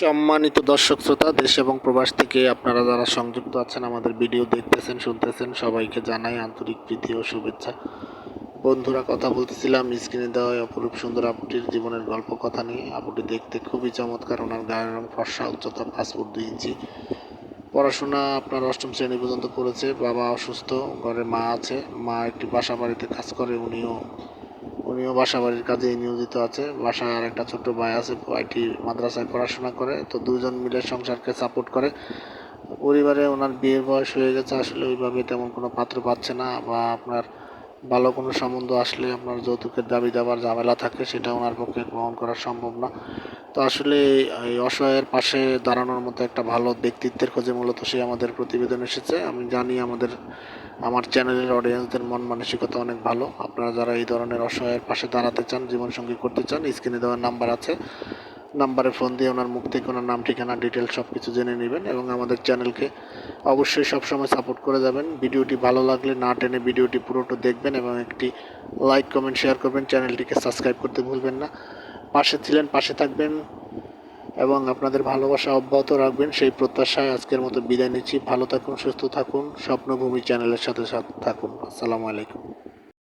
সম্মানিত দর্শক শ্রোতা, দেশ এবং প্রবাস থেকে আপনারা যারা সংযুক্ত আছেন, আমাদের ভিডিও দেখতেছেন, শুনতেছেন, সবাইকে জানাই আন্তরিক প্রীতি ও শুভেচ্ছা। বন্ধুরা, কথা বলতেছিলাম স্ক্রিনে দেওয়া অপরূপ সুন্দর আপুটির জীবনের গল্প কথা নিয়ে। আপুটি দেখতে খুবই চমৎকার, ওনার গায়ের রং ফর্সা, উচ্চতা পাঁচ ফুট দুই ইঞ্চি। পড়াশোনা আপনার অষ্টম শ্রেণি পর্যন্ত করেছে, বাবা অসুস্থ, ঘরে মা আছে, মা একটি বাসা বাড়িতে কাজ করে, উনিও উনিও বাসা বাড়ির কাজে নিয়োজিত আছে। বাসায় আর একটা ছোট্ট ভাই আছে ভাইটি মাদ্রাসায় পড়াশোনা করে, তো দুজন মিলে সংসারকে সাপোর্ট করে। পরিবারে ওনার বিয়ের বয়স হয়ে গেছে, আসলে ওইভাবে তেমন কোনো পাত্র পাচ্ছে না বা আপনার ভালো কোনো সম্বন্ধ আসলে আপনার যৌতুকের দাবি দাবার ঝামেলা থাকে, সেটা ওনার পক্ষে গ্রহণ করা সম্ভব না। তো আসলে এই অসহায়ের পাশে দাঁড়ানোর মতো একটা ভালো ব্যক্তিত্বের খোঁজে মূলত সে আমাদের প্রতিবেদন এসেছে। আমি জানি আমাদের আমার চ্যানেলের অডিয়েন্সদের মন মানসিকতা অনেক ভালো। আপনারা যারা এই ধরনের অসহায়ের পাশে দাঁড়াতে চান, জীবনসঙ্গী করতে চান, স্ক্রিনে দেওয়ার নাম্বার আছে। নাম্বারে ফোন দিয়ে ওনার মুখ থেকে ওনার নাম, ঠিকানা ডিটেলস সব কিছু জেনে নেবেন এবং আমাদের চ্যানেলকে অবশ্যই সবসময় সাপোর্ট করে যাবেন। ভিডিওটি ভালো লাগলে না টেনে ভিডিওটি পুরোটা দেখবেন এবং একটি লাইক কমেন্ট শেয়ার করবেন। চ্যানেলটিকে সাবস্ক্রাইব করতে ভুলবেন না। পাশে ছিলেন, পাশে থাকবেন। এবং আপনাদের ভালোবাসা অব্যাহত রাখবেন। সেই প্রত্যাশায় আজকের মতো বিদায় নিচ্ছি। ভালো থাকুন, সুস্থ থাকুন। স্বপ্নভূমি চ্যানেলের সাথে সাথে থাকুন। আসসালামু আলাইকুম।